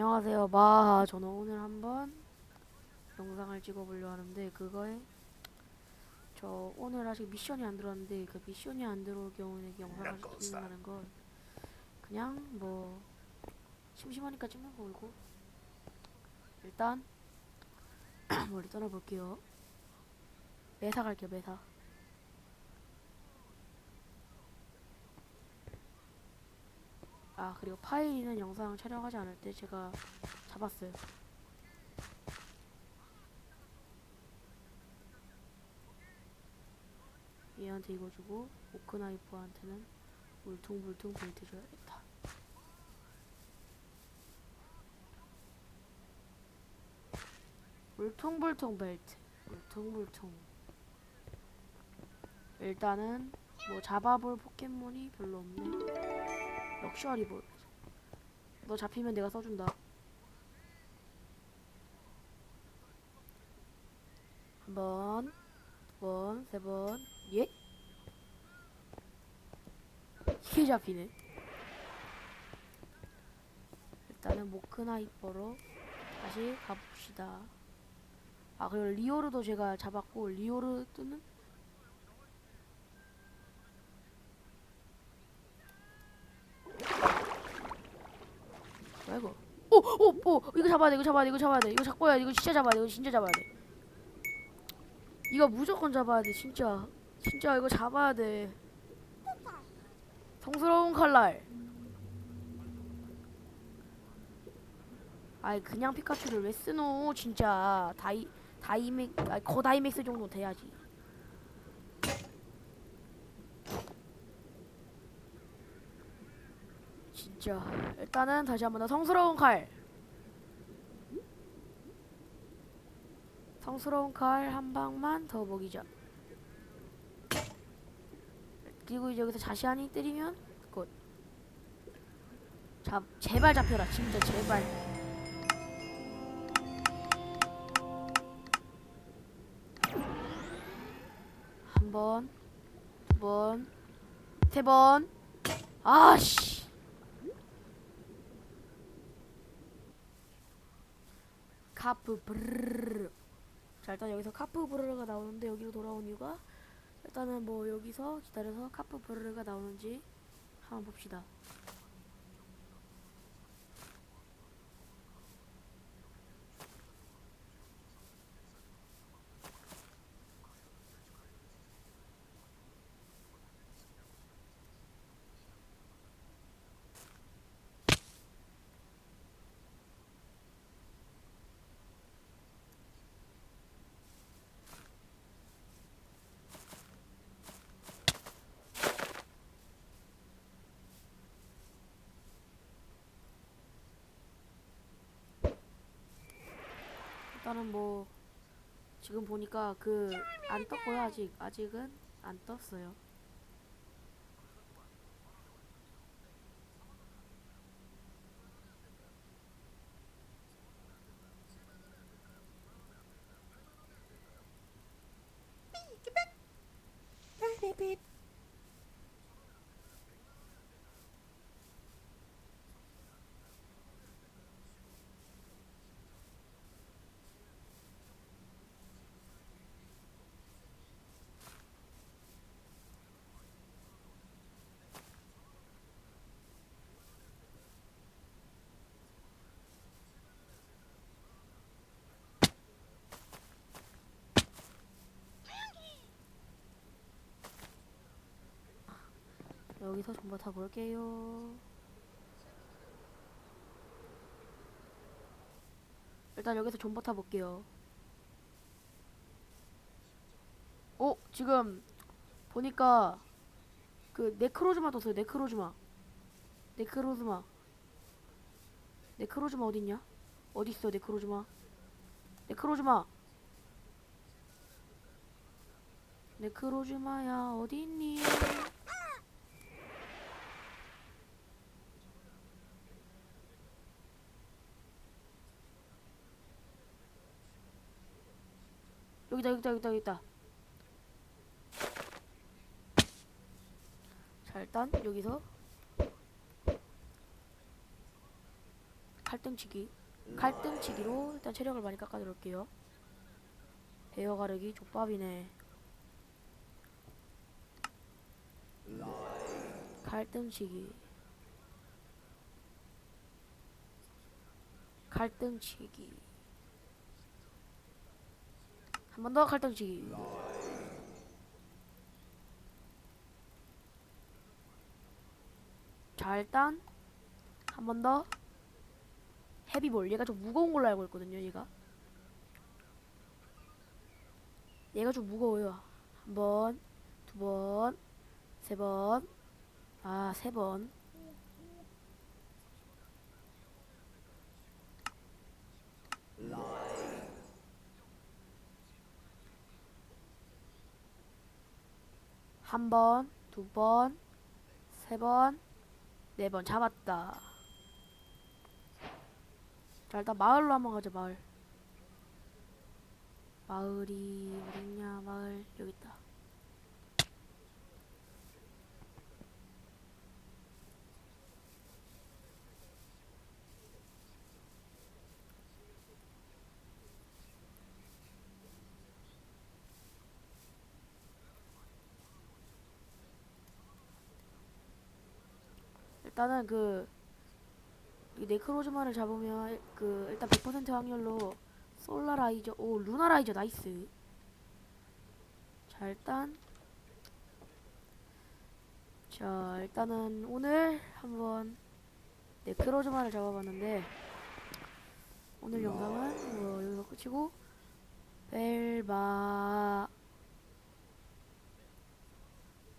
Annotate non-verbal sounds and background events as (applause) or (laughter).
안녕하세요. 마하. 저는 오늘 한번 영상을 찍어보려 하는데 그거에 저 오늘 아직 미션이 안 들어왔는데 그 미션이 안 들어올 경우에 영상을 찍는다는 건 그냥 뭐 심심하니까 찍는 거고. 일단 (clears throat) 머리 떠나볼게요. 매사 갈게요 매사 아 그리고 파일이는 영상 촬영하지 않을 때 제가 잡았어요. 얘한테 이거 주고 오크나이프한테는 울퉁불퉁 볼트 줘야겠다. 울퉁불퉁 벨트. 울퉁불퉁. 일단은 뭐 잡아볼 포켓몬이 별로 없네. 럭셔리 볼. 너 잡히면 내가 써준다. 한 번, 두 번, 세 번, 예? 이게 잡히네. 일단은 모크나이퍼로 다시 가봅시다. 아, 그리고 리오르도 제가 잡았고, 리오르드는 뭐야 이거? 오, 오, 오, 이거 잡아야 돼, 이거 잡아야 돼, 이거 잡아야 돼, 이거 잡고야 돼, 이거 진짜 잡아야 돼, 이거 진짜 잡아야 돼. 이거 무조건 잡아야 돼, 진짜, 진짜 이거 잡아야 돼. 성스러운 칼날. 아이 그냥 피카츄를 왜 쓰노? 진짜 다이 다이맥, 아니 거다이맥스 정도 돼야지. 진짜. 일단은 다시 한 번 더 성스러운 칼. 성스러운 칼 한 방만 더 먹이자 그리고 이제 여기서 자시안이 때리면 굿. 잡, 제발 잡혀라 진짜 제발. 한 번, 두 번, 세 번. 아씨. 카프 브르르. 자 일단 여기서 카프 브르르가 나오는데 여기로 돌아온 이유가 일단은 뭐 여기서 기다려서 카프 브르르가 나오는지 한번 봅시다. 일단은 뭐 지금 보니까 그 안 떴고요. 아직 아직은 안 떴어요. 여기서 전부 다 볼게요. 일단 여기서 존버 타 볼게요. 어 지금 보니까 그 네크로즈마 떴어요. 네크로즈마. 네크로즈마. 네크로즈마 어딨냐? 어디 있어 네크로즈마? 네크로즈마. 네크로즈마야 어디 있니? 여기다 여기다 여기다 여기다. 자 일단 여기서 칼등치기 칼등치기로 일단 체력을 많이 깎아드릴게요. 베어 가르기 족밥이네. 칼등치기. 칼등치기 한 번 더 칼등치기. 자 일단 한 번 더. 헤비볼 얘가 좀 무거운 걸로 알고 있거든요 얘가. 얘가 좀 무거워요. 한 번, 두 번, 세 번, 아, 세 번. 한 번, 두 번, 세 번, 네 번 잡았다. 자, 일단 마을로 한번 가자, 마을. 마을이 어딨냐, 마을. 여기 있다. 일단은 그, 이 네크로즈마를 잡으면, 일- 그, 일단 100% 확률로 솔라라이저, 오, 루나라이저 나이스. 자, 일단, 자, 일단은 오늘 한번 네크로즈마를 잡아봤는데, 오늘 영상은 뭐 여기서 끝이고, 벨바